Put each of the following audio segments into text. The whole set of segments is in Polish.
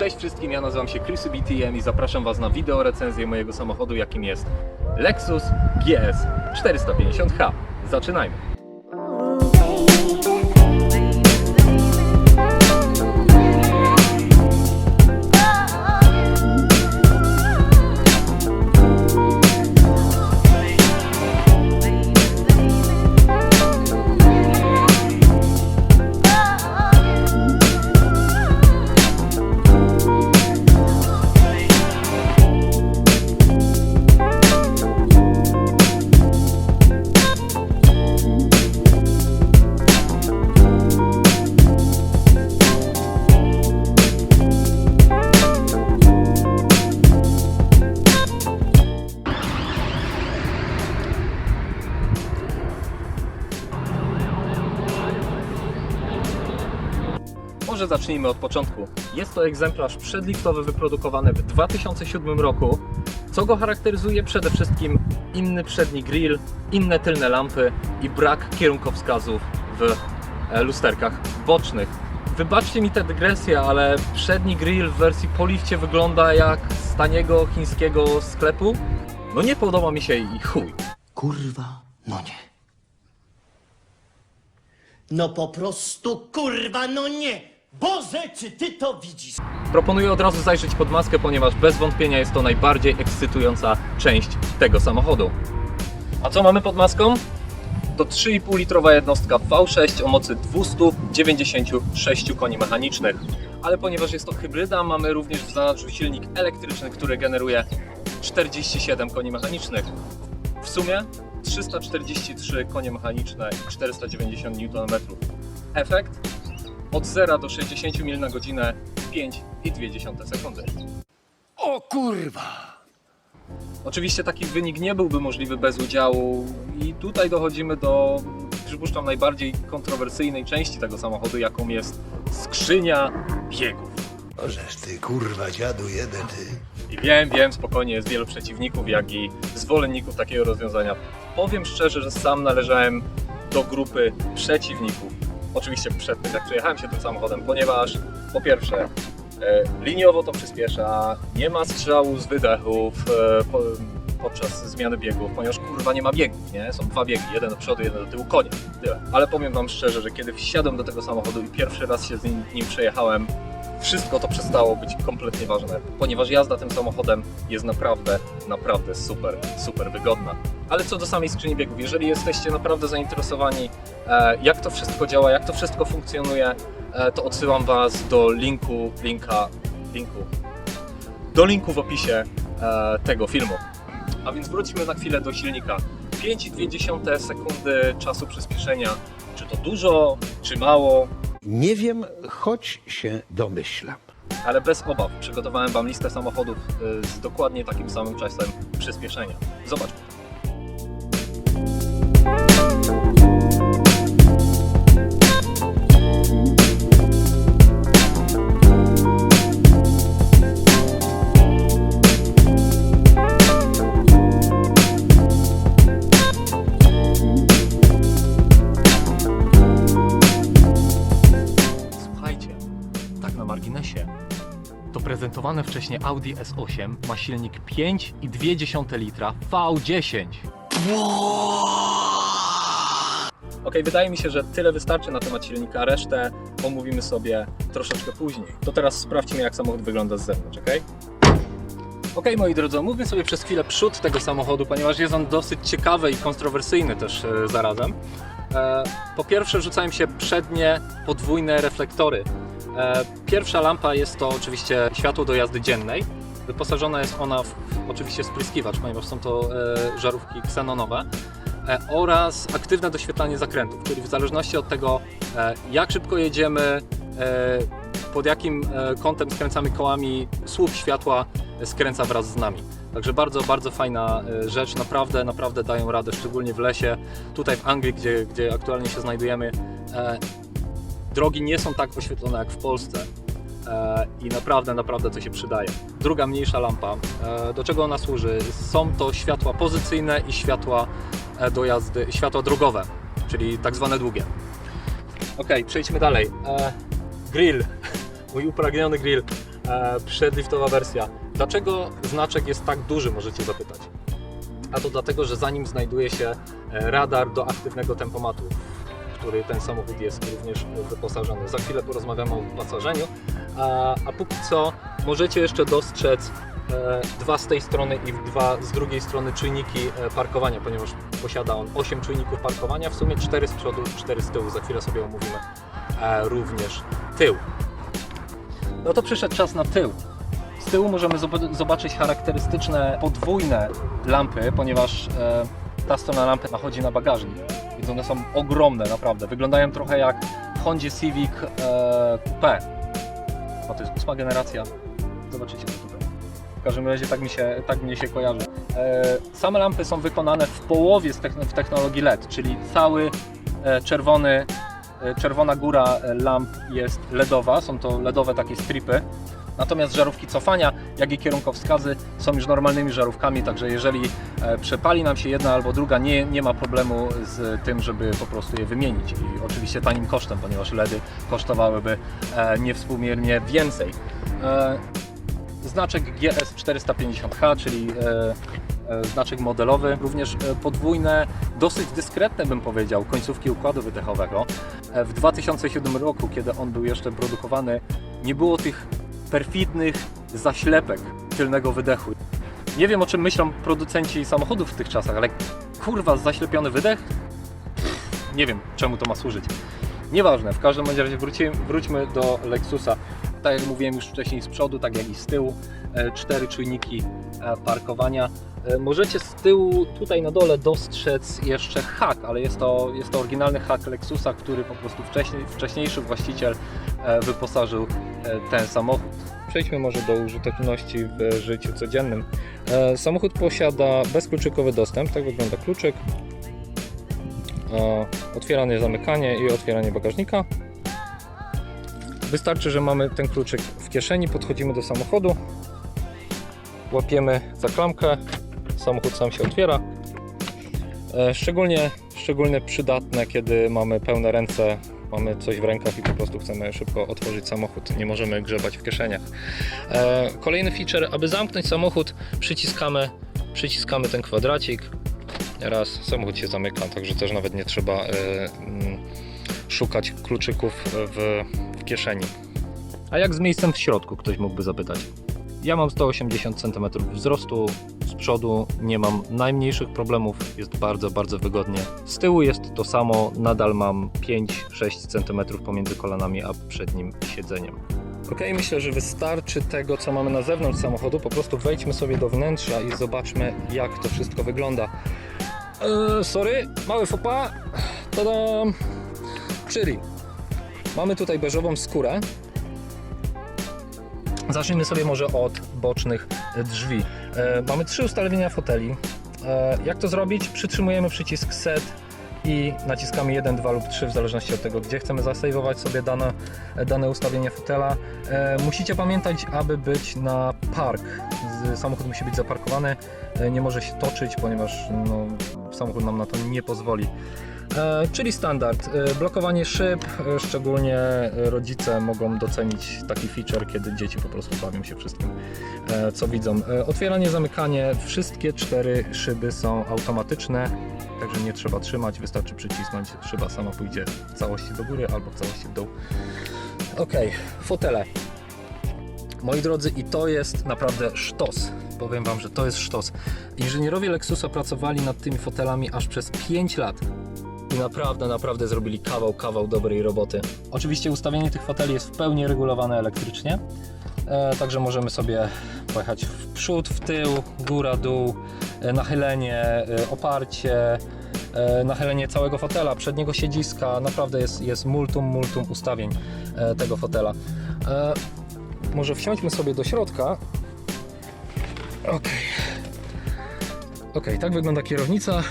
Cześć wszystkim, ja nazywam się Chris BTM i zapraszam Was na wideo recenzję mojego samochodu, jakim jest Lexus GS 450H. Zaczynajmy! Zacznijmy od początku. Jest to egzemplarz przedliftowy wyprodukowany w 2007 roku. Co go charakteryzuje? Przede wszystkim inny przedni grill, inne tylne lampy i brak kierunkowskazów w e, lusterkach bocznych. Wybaczcie mi tę dygresję, ale przedni grill w wersji po lifcie wygląda jak z taniego chińskiego sklepu. No nie podoba mi się i chuj. Kurwa, no nie. No po prostu kurwa, no nie! Boże, czy ty to widzisz? Proponuję od razu zajrzeć pod maskę, ponieważ bez wątpienia jest to najbardziej ekscytująca część tego samochodu. A co mamy pod maską? To 3,5 litrowa jednostka V6 o mocy 296 koni mechanicznych. Ale ponieważ jest to hybryda, mamy również w zanadrzu silnik elektryczny, który generuje 47 koni mechanicznych. W sumie 343 konie mechaniczne i 490 Nm. Efekt od 0 do 60 mil na godzinę 5,2 sekundy. O kurwa! Oczywiście taki wynik nie byłby możliwy bez udziału i tutaj dochodzimy do, przypuszczam, najbardziej kontrowersyjnej części tego samochodu, jaką jest skrzynia biegów. Możesz ty, kurwa, dziadu jeden, ty. I wiem, wiem, spokojnie, jest wielu przeciwników, jak i zwolenników takiego rozwiązania. Powiem szczerze, że sam należałem do grupy przeciwników. Oczywiście przed tym, jak przejechałem się tym samochodem, ponieważ po pierwsze, e, liniowo to przyspiesza, nie ma strzału z wydechów e, po, podczas zmiany biegów, ponieważ kurwa nie ma biegów, nie? Są dwa biegi, jeden do przodu, jeden do tyłu, koniec, tyle. Ale powiem Wam szczerze, że kiedy wsiadłem do tego samochodu i pierwszy raz się z nim, nim przejechałem, wszystko to przestało być kompletnie ważne, ponieważ jazda tym samochodem jest naprawdę, naprawdę super, super wygodna. Ale co do samej skrzyni biegów, jeżeli jesteście naprawdę zainteresowani, e, jak to wszystko działa, jak to wszystko funkcjonuje, e, to odsyłam Was do linku, linka, linku, do linku w opisie e, tego filmu. A więc wróćmy na chwilę do silnika. 5,2 sekundy czasu przyspieszenia. Czy to dużo, czy mało? Nie wiem, choć się domyślam. ale bez obaw przygotowałem Wam listę samochodów y, z dokładnie takim samym czasem przyspieszenia. Zobaczmy. Marginesie, to prezentowane wcześniej Audi S8 ma silnik 5,2 litra V10. Ok, wydaje mi się, że tyle wystarczy na temat silnika, resztę omówimy sobie troszeczkę później. To teraz sprawdźmy, jak samochód wygląda z zewnątrz, ok? Ok, moi drodzy, omówmy sobie przez chwilę przód tego samochodu, ponieważ jest on dosyć ciekawy i kontrowersyjny też e, zarazem. E, po pierwsze, rzucają się przednie podwójne reflektory. E, pierwsza lampa jest to oczywiście światło do jazdy dziennej. Wyposażona jest ona w, oczywiście spryskiwacz, ponieważ są to e, żarówki ksenonowe e, oraz aktywne doświetlanie zakrętów, czyli w zależności od tego, jak szybko jedziemy, pod jakim kątem skręcamy kołami, słup światła skręca wraz z nami. Także bardzo, bardzo fajna rzecz, naprawdę, naprawdę dają radę, szczególnie w lesie. Tutaj w Anglii, gdzie, gdzie aktualnie się znajdujemy, drogi nie są tak oświetlone jak w Polsce. E, I naprawdę, naprawdę to się przydaje. Druga mniejsza lampa. E, Do czego ona służy? Są to światła pozycyjne i światła e, do jazdy, światła drogowe, czyli tak zwane długie. Ok, przejdźmy dalej. Grill, mój upragniony grill. Przedliftowa wersja. Dlaczego znaczek jest tak duży, możecie zapytać? A to dlatego, że za nim znajduje się radar do aktywnego tempomatu, który ten samochód jest również wyposażony. Za chwilę porozmawiamy o wyposażeniu, a, a póki co możecie jeszcze dostrzec e, dwa z tej strony i dwa z drugiej strony czujniki e, parkowania, ponieważ posiada on 8 czujników parkowania, w sumie 4 z przodu, 4 z tyłu. Za chwilę sobie omówimy e, również tył. No to przyszedł czas na tył. Z tyłu możemy zob- zobaczyć charakterystyczne podwójne lampy, ponieważ ta strona lampy nachodzi na bagażnik. Więc one są ogromne, naprawdę. Wyglądają trochę jak w Hondzie Civic e, Coupe. O, to jest ósma generacja. Zobaczycie to tutaj. W każdym razie tak mi się, tak mnie się kojarzy. E, same lampy są wykonane w połowie techn- w technologii LED, czyli cały e, czerwony, e, czerwona góra e, lamp jest LEDowa, są to LEDowe takie stripy. Natomiast żarówki cofania, jak i kierunkowskazy są już normalnymi żarówkami, także jeżeli e, przepali nam się jedna albo druga, nie, nie ma problemu z tym, żeby po prostu je wymienić. I oczywiście tanim kosztem, ponieważ LEDy kosztowałyby e, niewspółmiernie więcej. E, Znaczek GS450H, czyli e, e, znaczek modelowy, również podwójne, dosyć dyskretne bym powiedział, końcówki układu wydechowego. W 2007 roku, kiedy on był jeszcze produkowany, nie było tych perfidnych zaślepek tylnego wydechu. Nie wiem o czym myślą producenci samochodów w tych czasach, ale kurwa, zaślepiony wydech? Nie wiem czemu to ma służyć. Nieważne, w każdym razie wróćmy do Lexusa. Tak jak mówiłem już wcześniej z przodu, tak jak i z tyłu, e, cztery czujniki e, parkowania. E, Możecie z tyłu tutaj na dole dostrzec jeszcze hak, ale jest to, jest to oryginalny hak Lexusa, który po prostu wcześniej, wcześniejszy właściciel wyposażył ten samochód. Przejdźmy może do użyteczności w życiu codziennym. E, Samochód posiada bezkluczykowy dostęp, tak wygląda kluczyk. E, Otwieranie, zamykanie i otwieranie bagażnika. Wystarczy, że mamy ten kluczyk w kieszeni, podchodzimy do samochodu, łapiemy za klamkę, samochód sam się otwiera. E, Szczególnie, szczególnie przydatne, kiedy mamy pełne ręce, mamy coś w rękach i po prostu chcemy szybko otworzyć samochód, nie możemy grzebać w kieszeniach. E, Kolejny feature, aby zamknąć samochód, przyciskamy, przyciskamy ten kwadracik. Raz, samochód się zamyka, także też nawet nie trzeba e, mm, szukać kluczyków w, w kieszeni. A jak z miejscem w środku, ktoś mógłby zapytać. Ja mam 180 cm wzrostu, z przodu nie mam najmniejszych problemów, jest bardzo, bardzo wygodnie. Z tyłu jest to samo, nadal mam 5-6 cm pomiędzy kolanami a przednim siedzeniem. Ok, myślę, że wystarczy tego, co mamy na zewnątrz samochodu. Po prostu wejdźmy sobie do wnętrza i zobaczmy, jak to wszystko wygląda. Eee, sorry, mały fopa. Tadam! Czyli mamy tutaj beżową skórę. Zacznijmy sobie może od bocznych drzwi. E, mamy trzy ustawienia foteli. E, jak to zrobić? Przytrzymujemy przycisk set i naciskamy 1, 2 lub 3 w zależności od tego, gdzie chcemy zasejwować sobie dane, dane ustawienie fotela. E, musicie pamiętać, aby być na park. Samochód musi być zaparkowany, nie może się toczyć, ponieważ no, samochód nam na to nie pozwoli. E, czyli standard. E, blokowanie szyb, e, szczególnie rodzice mogą docenić taki feature, kiedy dzieci po prostu bawią się wszystkim, co widzą. Otwieranie, zamykanie, wszystkie cztery szyby są automatyczne, także nie trzeba trzymać, wystarczy przycisnąć, szyba sama pójdzie w całości do góry albo w całości w dół. Ok, fotele. Moi drodzy, i to jest naprawdę sztos. Powiem Wam, że to jest sztos. Inżynierowie Lexusa pracowali nad tymi fotelami aż przez 5 lat. I naprawdę, naprawdę zrobili kawał, kawał dobrej roboty. Oczywiście ustawienie tych foteli jest w pełni regulowane elektrycznie. E, także możemy sobie pojechać w przód, w tył, góra, dół, e, nachylenie, e, oparcie, e, nachylenie całego fotela, przedniego siedziska. Naprawdę jest, jest multum, multum ustawień e, tego fotela. E, może wsiądźmy sobie do środka. Ok. Ok, tak wygląda kierownica.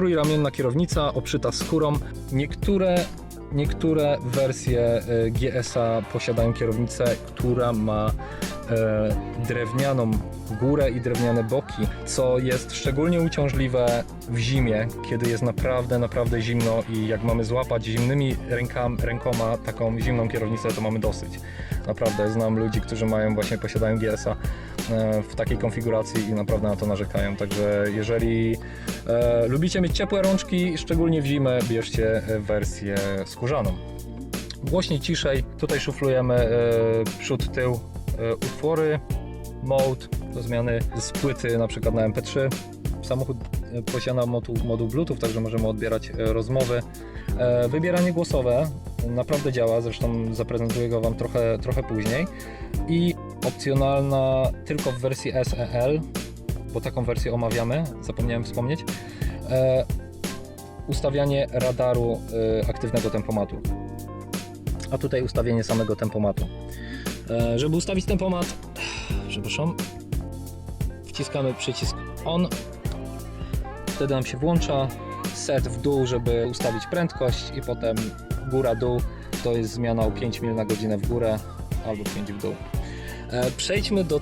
Trójramienna kierownica obszyta skórą. Niektóre, niektóre wersje y, GS-a posiadają kierownicę, która ma e, drewnianą górę i drewniane boki, co jest szczególnie uciążliwe w zimie, kiedy jest naprawdę, naprawdę zimno i jak mamy złapać zimnymi rękami, rękoma taką zimną kierownicę, to mamy dosyć. Naprawdę, znam ludzi, którzy mają właśnie, posiadają GS-a e, w takiej konfiguracji i naprawdę na to narzekają. Także jeżeli e, lubicie mieć ciepłe rączki, szczególnie w zimę, bierzcie e, wersję skórzaną. Głośniej, ciszej. Tutaj szuflujemy e, przód, tył, e, utwory, mode do zmiany z płyty na przykład na MP3. Samochód e, posiada moduł, moduł Bluetooth, także możemy odbierać e, rozmowy. E, Wybieranie głosowe naprawdę działa, zresztą zaprezentuję go Wam trochę, trochę później. I opcjonalna tylko w wersji SEL, bo taką wersję omawiamy, zapomniałem wspomnieć. E, ustawianie radaru e, aktywnego tempomatu. A tutaj ustawienie samego tempomatu. E, żeby ustawić tempomat, przepraszam, wciskamy przycisk on. Wtedy nam się włącza set w dół, żeby ustawić prędkość i potem góra dół to jest zmiana o 5 mil na godzinę w górę albo 5 w dół. E, Przejdźmy do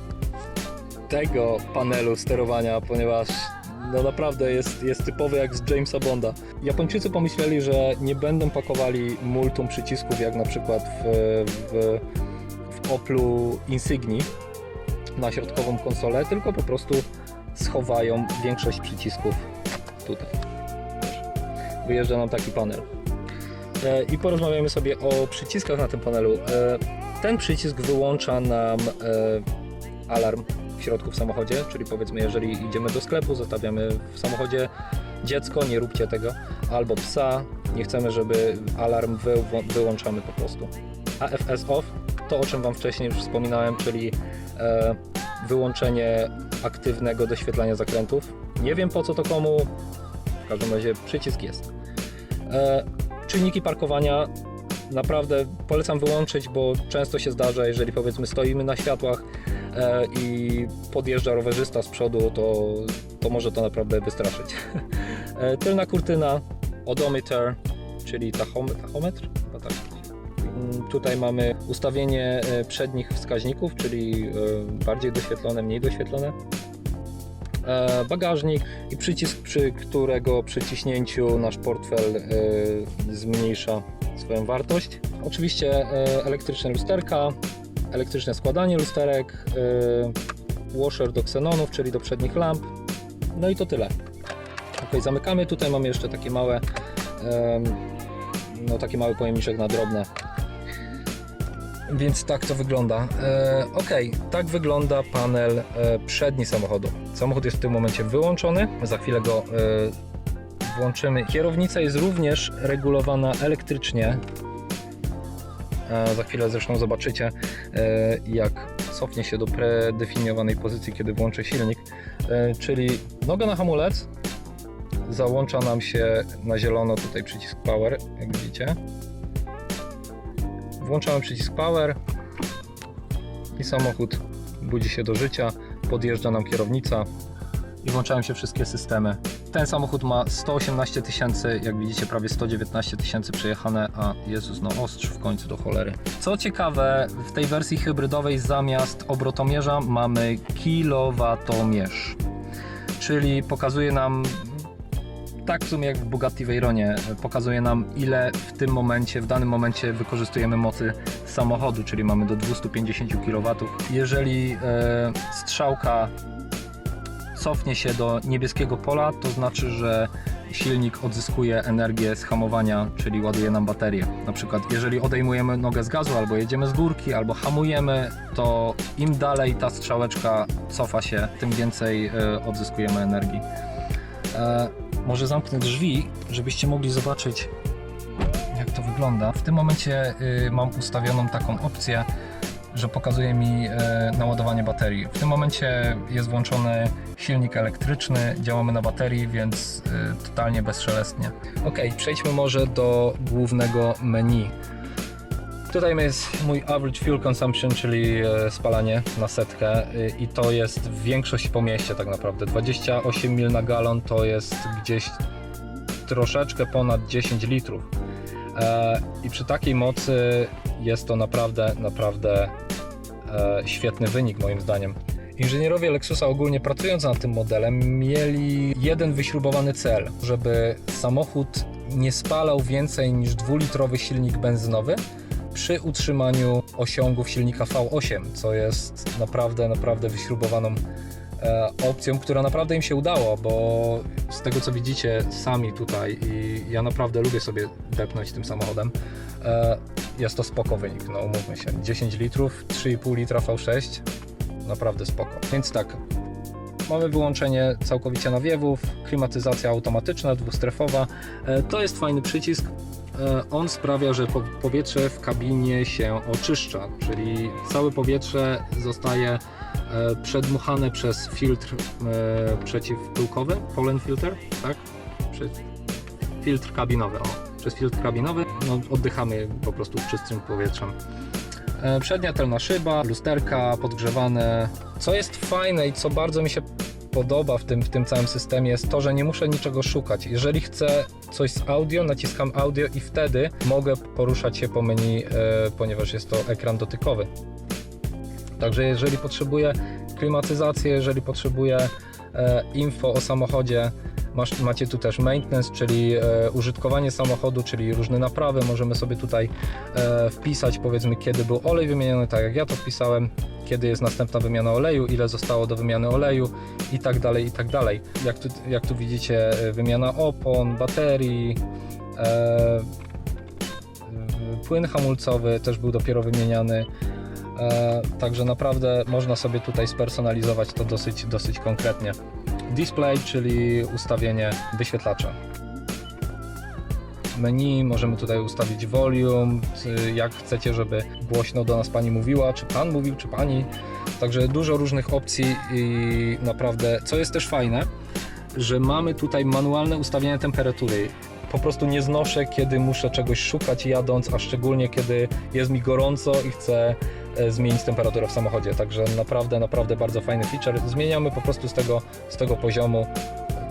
tego panelu sterowania, ponieważ no naprawdę jest, jest typowy jak z Jamesa Bonda. Japończycy pomyśleli, że nie będą pakowali multum przycisków jak na przykład w, w, w Oplu Insigni na środkową konsolę, tylko po prostu schowają większość przycisków tutaj. Wyjeżdża nam taki panel. E, I porozmawiamy sobie o przyciskach na tym panelu. Ten przycisk wyłącza nam e, alarm w środku w samochodzie, czyli powiedzmy, jeżeli idziemy do sklepu, zostawiamy w samochodzie dziecko, nie róbcie tego, albo psa, nie chcemy, żeby alarm wy, wyłączamy po prostu. AFS off to, o czym Wam wcześniej już wspominałem, czyli e, wyłączenie aktywnego doświetlania zakrętów. Nie wiem po co to komu, w każdym razie przycisk jest. E, czujniki parkowania naprawdę polecam wyłączyć, bo często się zdarza, jeżeli powiedzmy stoimy na światłach e, i podjeżdża rowerzysta z przodu, to, to może to naprawdę wystraszyć. E, Tylna kurtyna, odometer, czyli tachom- tachometr, tak. Mm, Tutaj mamy ustawienie e, przednich wskaźników, czyli bardziej doświetlone, mniej doświetlone. Bagażnik i przycisk, przy którego przyciśnięciu nasz portfel zmniejsza swoją wartość. Oczywiście e, elektryczne lusterka, elektryczne składanie lusterek, e, washer do ksenonów, czyli do przednich lamp. No i to tyle. Ok, zamykamy. Tutaj mamy jeszcze takie małe, no taki mały pojemniczek na drobne. Więc tak to wygląda. E, ok, tak wygląda panel przedni samochodu. Samochód jest w tym momencie wyłączony. Za chwilę go włączymy. Kierownica jest również regulowana elektrycznie. Za chwilę zresztą zobaczycie, e, jak cofnie się do predefiniowanej pozycji, kiedy włączę silnik. E, czyli noga na hamulec, załącza nam się na zielono tutaj przycisk power, jak widzicie. Włączamy przycisk power i samochód budzi się do życia, podjeżdża nam kierownica i włączają się wszystkie systemy. Ten samochód ma 118 tysięcy, jak widzicie prawie 119 tysięcy przejechane, a Jezus no ostrz w końcu do cholery. Co ciekawe, w tej wersji hybrydowej zamiast obrotomierza mamy kilowattomierz, czyli pokazuje nam tak w sumie jak w Bugatti Veyronie pokazuje nam ile w tym momencie, w danym momencie wykorzystujemy mocy samochodu, czyli mamy do 250 kW. Jeżeli e, strzałka cofnie się do niebieskiego pola, to znaczy, że silnik odzyskuje energię z hamowania, czyli ładuje nam baterię. Na przykład jeżeli odejmujemy nogę z gazu, albo jedziemy z górki, albo hamujemy, to im dalej ta strzałeczka cofa się, tym więcej e, odzyskujemy energii. E, może zamknę drzwi, żebyście mogli zobaczyć, jak to wygląda. W tym momencie y, mam ustawioną taką opcję, że pokazuje mi e, naładowanie baterii. W tym momencie jest włączony silnik elektryczny, działamy na baterii, więc e, totalnie bezszelestnie. Ok, przejdźmy może do głównego menu. Tutaj jest mój average fuel consumption, czyli e, spalanie na setkę i to jest większość po mieście tak naprawdę. 28 mil na galon to jest gdzieś troszeczkę ponad 10 litrów. I przy takiej mocy jest to naprawdę, naprawdę e, świetny wynik moim zdaniem. Inżynierowie Lexusa ogólnie pracując nad tym modelem mieli jeden wyśrubowany cel, żeby samochód nie spalał więcej niż dwulitrowy silnik benzynowy przy utrzymaniu osiągów silnika V8, co jest naprawdę, naprawdę wyśrubowaną opcją, która naprawdę im się udała, bo z tego co widzicie sami tutaj i ja naprawdę lubię sobie depnąć tym samochodem, e, jest to spoko wynik, no umówmy się, 10 litrów, 3,5 litra V6, naprawdę spoko. Więc tak, mamy wyłączenie całkowicie nawiewów, klimatyzacja automatyczna, dwustrefowa, e, to jest fajny przycisk, E, on sprawia, że po- powietrze w kabinie się oczyszcza, czyli całe powietrze zostaje e, przedmuchane przez filtr e, przeciwpyłkowy, pollen filter, tak? Filtr kabinowy, o, przez filtr kabinowy no, oddychamy po prostu czystym powietrzem. E, Przednia tylna szyba, lusterka podgrzewane. Co jest fajne i co bardzo mi się podoba w tym, w tym całym systemie jest to, że nie muszę niczego szukać. Jeżeli chcę coś z audio, naciskam audio i wtedy mogę poruszać się po menu, e, ponieważ jest to ekran dotykowy. Także jeżeli potrzebuję klimatyzację, jeżeli potrzebuję e, info o samochodzie, masz, macie tu też maintenance, czyli e, użytkowanie samochodu, czyli różne naprawy. Możemy sobie tutaj e, wpisać powiedzmy kiedy był olej wymieniony, tak jak ja to wpisałem, kiedy jest następna wymiana oleju, ile zostało do wymiany oleju i tak dalej, i tak dalej. Jak tu, jak tu widzicie, e, wymiana opon, baterii, płyn hamulcowy też był dopiero wymieniany. E, także naprawdę można sobie tutaj spersonalizować to dosyć, dosyć konkretnie. Display, czyli ustawienie wyświetlacza. Menu, możemy tutaj ustawić volume, czy jak chcecie, żeby głośno do nas pani mówiła, czy pan mówił, czy pani. Także dużo różnych opcji i naprawdę, co jest też fajne, że mamy tutaj manualne ustawienie temperatury. Po prostu nie znoszę, kiedy muszę czegoś szukać jadąc, a szczególnie kiedy jest mi gorąco i chcę zmienić temperaturę w samochodzie. Także naprawdę, naprawdę bardzo fajny feature. Zmieniamy po prostu z tego, z tego poziomu.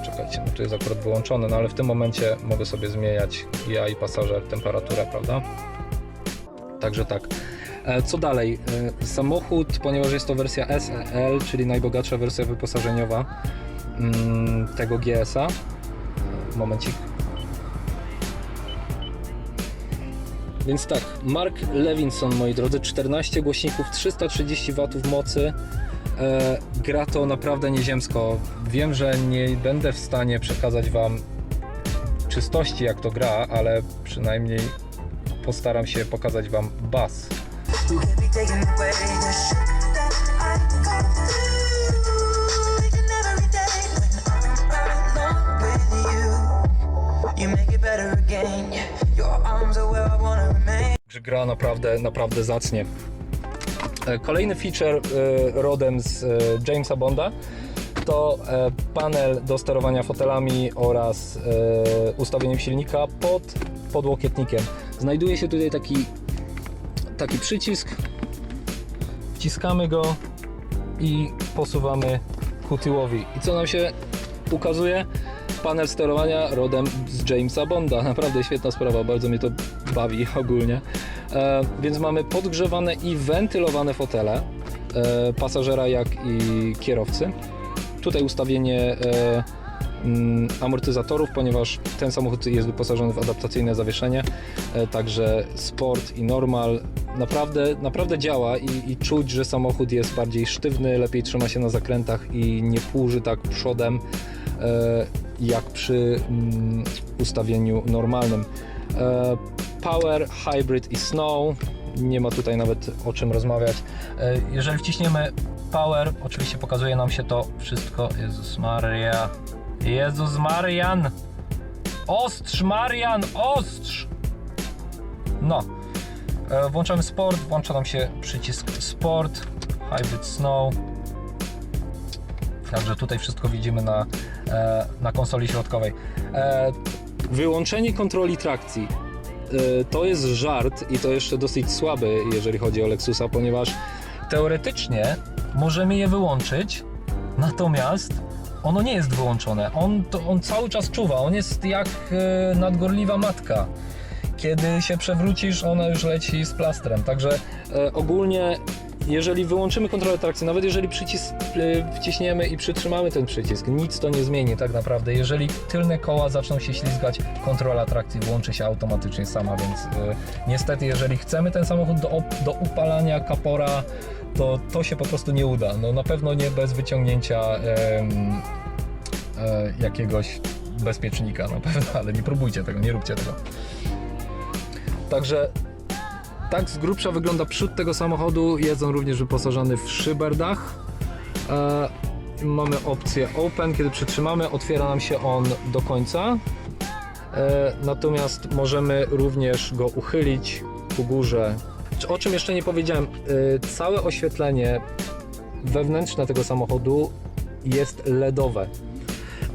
Czekajcie, no to jest akurat wyłączone, no ale w tym momencie mogę sobie zmieniać ja i pasażer temperaturę, prawda? Także tak. E, Co dalej? E, Samochód, ponieważ jest to wersja SEL, czyli najbogatsza wersja wyposażeniowa mm, tego GS-a. Momencik. Więc tak, Mark Levinson, moi drodzy, 14 głośników, 330 W mocy. E, gra to naprawdę nieziemsko. Wiem, że nie będę w stanie przekazać Wam czystości, jak to gra, ale przynajmniej postaram się pokazać Wam bas. You make it better again. Gra naprawdę, naprawdę zacnie. E, Kolejny feature e, rodem z e, Jamesa Bonda to panel do sterowania fotelami oraz ustawieniem silnika pod podłokietnikiem. Znajduje się tutaj taki, taki przycisk, wciskamy go i posuwamy ku tyłowi. I co nam się ukazuje? Panel sterowania rodem z Jamesa Bonda. Naprawdę świetna sprawa, bardzo mnie to bawi ogólnie. E, więc mamy podgrzewane i wentylowane fotele e, pasażera, jak i kierowcy. Tutaj ustawienie e, mm, amortyzatorów, ponieważ ten samochód jest wyposażony w adaptacyjne zawieszenie, także sport i normal naprawdę, naprawdę działa i, i czuć, że samochód jest bardziej sztywny, lepiej trzyma się na zakrętach i nie płuży tak przodem jak przy mm, ustawieniu normalnym. Power, Hybrid i Snow. Nie ma tutaj nawet o czym rozmawiać. E, Jeżeli wciśniemy Power, oczywiście pokazuje nam się to wszystko. Jezus Maria. Jezus Marian! Ostrz, Marian! Ostrz! No. E, Włączamy Sport, włącza nam się przycisk Sport, Hybrid Snow. Także tutaj wszystko widzimy na, e, na konsoli środkowej. Wyłączenie kontroli trakcji. E, To jest żart i to jeszcze dosyć słaby, jeżeli chodzi o Lexusa, ponieważ teoretycznie możemy je wyłączyć, natomiast ono nie jest wyłączone. On, to, on cały czas czuwa, on jest jak e, nadgorliwa matka. Kiedy się przewrócisz, ona już leci z plastrem. Także e, ogólnie jeżeli wyłączymy kontrolę trakcji, nawet jeżeli przycisk y, wciśniemy i przytrzymamy ten przycisk, nic to nie zmieni tak naprawdę. Jeżeli tylne koła zaczną się ślizgać, kontrola trakcji włączy się automatycznie sama, więc y, niestety jeżeli chcemy ten samochód do, do upalania kapora, to to się po prostu nie uda. No na pewno nie bez wyciągnięcia e, jakiegoś bezpiecznika na pewno, ale nie próbujcie tego, nie róbcie tego. Także tak z grubsza wygląda przód tego samochodu. Jest on również wyposażony w szyberdach. E, mamy opcję Open, kiedy przytrzymamy, otwiera nam się on do końca. E, natomiast możemy również go uchylić ku górze. O czym jeszcze nie powiedziałem, e, całe oświetlenie wewnętrzne tego samochodu jest LEDowe.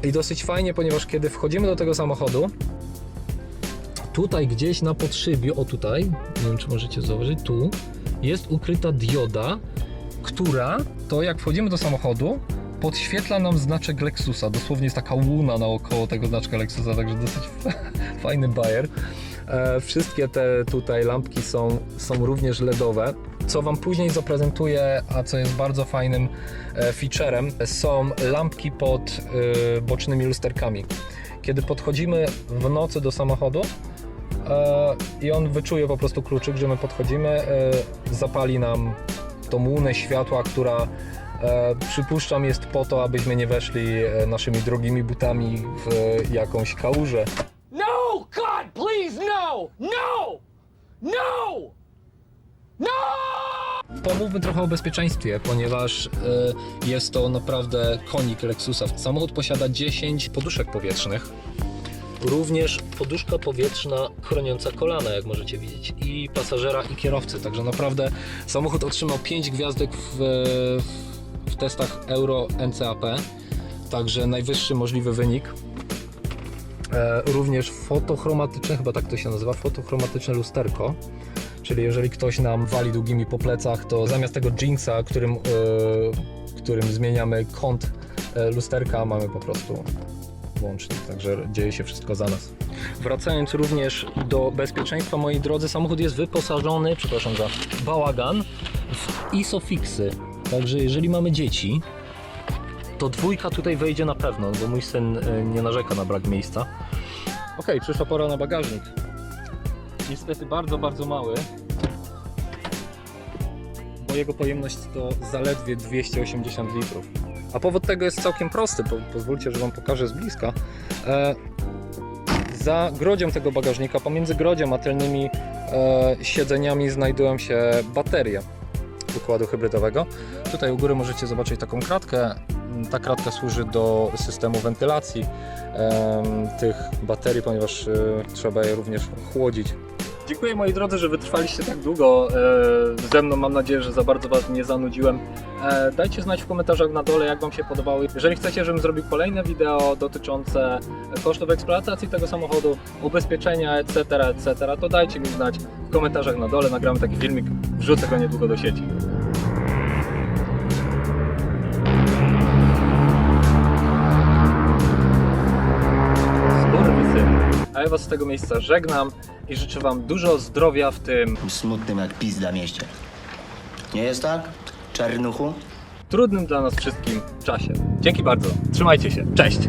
I dosyć fajnie, ponieważ kiedy wchodzimy do tego samochodu, tutaj gdzieś na podszybiu, o tutaj, nie wiem czy możecie zauważyć, tu jest ukryta dioda, która to jak wchodzimy do samochodu, podświetla nam znaczek Lexusa. Dosłownie jest taka łuna naokoło tego znaczka Lexusa, także dosyć fajny bajer. E, wszystkie te tutaj lampki są, są również LEDowe. Co Wam później zaprezentuję, a co jest bardzo fajnym e, featurem, są lampki pod e, bocznymi lusterkami. Kiedy podchodzimy w nocy do samochodu, i on wyczuje po prostu kluczyk, że my podchodzimy, e, zapali nam tą łunę światła, która e, przypuszczam jest po to, abyśmy nie weszli e, naszymi drogimi butami w jakąś kałużę. No! God, please, no! No! No! No! Pomówmy trochę o bezpieczeństwie, ponieważ jest to naprawdę konik Lexusa. Samochód posiada 10 poduszek powietrznych. Również poduszka powietrzna chroniąca kolana, jak możecie widzieć, i pasażera, i kierowcy. Także naprawdę samochód otrzymał 5 gwiazdek w, w testach Euro NCAP. Także najwyższy możliwy wynik. E, również fotochromatyczne, chyba tak to się nazywa, fotochromatyczne lusterko. Czyli jeżeli ktoś nam wali długimi po plecach, to zamiast tego jeansa, którym, e, którym zmieniamy kąt e, lusterka, mamy po prostu Także dzieje się wszystko za nas. Wracając również do bezpieczeństwa, moi drodzy, samochód jest wyposażony, przepraszam za bałagan, w ISOFIXy. Także jeżeli mamy dzieci, to dwójka tutaj wejdzie na pewno, bo mój syn e, nie narzeka na brak miejsca. Ok, przyszła pora na bagażnik. Niestety bardzo, bardzo mały, bo jego pojemność to zaledwie 280 litrów. A powód tego jest całkiem prosty, po, pozwólcie, że Wam pokażę z bliska. E, za grodzią tego bagażnika, pomiędzy grodzią a tylnymi e, siedzeniami znajdują się baterie układu hybrydowego. Tutaj u góry możecie zobaczyć taką kratkę. Ta kratka służy do systemu wentylacji em, tych baterii, ponieważ e, trzeba je również chłodzić. Dziękuję moi drodzy, że wytrwaliście tak długo e, ze mną. Mam nadzieję, że za bardzo Was nie zanudziłem. E, dajcie znać w komentarzach na dole, jak Wam się podobały. Jeżeli chcecie, żebym zrobił kolejne wideo dotyczące kosztów eksploatacji tego samochodu, ubezpieczenia, etc., etc., to dajcie mi znać w komentarzach na dole. Nagramy taki filmik, wrzucę go niedługo do sieci. Was z tego miejsca żegnam i życzę Wam dużo zdrowia w tym Smutnym jak pizda mieście. Nie jest tak? Czarnuchu? trudnym dla nas wszystkim czasie. Dzięki bardzo. Trzymajcie się. Cześć!